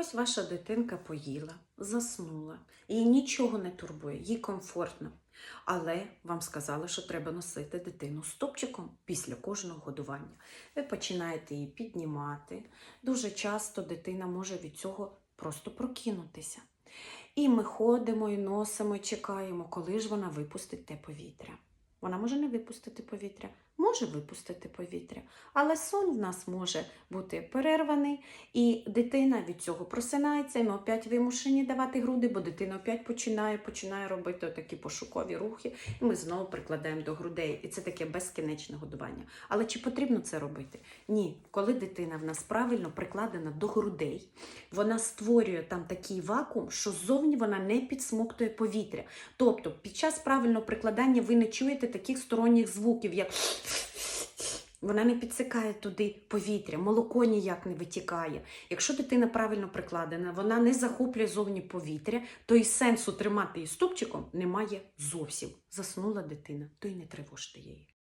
Ось ваша дитинка поїла, заснула, їй нічого не турбує, їй комфортно. Але вам сказали, що треба носити дитину стопчиком після кожного годування. Ви починаєте її піднімати. Дуже часто дитина може від цього просто прокинутися. І ми ходимо і носимо, і чекаємо, коли ж вона випустить те повітря. Вона може не випустити повітря, може випустити повітря, але сон в нас може бути перерваний, і дитина від цього просинається, і ми опять вимушені давати груди, бо дитина опять починає, починає робити такі пошукові рухи, і ми знову прикладаємо до грудей. І це таке безкінечне годування. Але чи потрібно це робити? Ні. Коли дитина в нас правильно прикладена до грудей, вона створює там такий вакуум, що ззовні вона не підсмоктує повітря. Тобто, під час правильного прикладання ви не чуєте таких сторонніх звуків, як вона не підсикає туди повітря, молоко ніяк не витікає. Якщо дитина правильно прикладена, вона не захоплює зовні повітря, то і сенсу тримати її стопчиком немає зовсім. Заснула дитина, то й не тривожте її.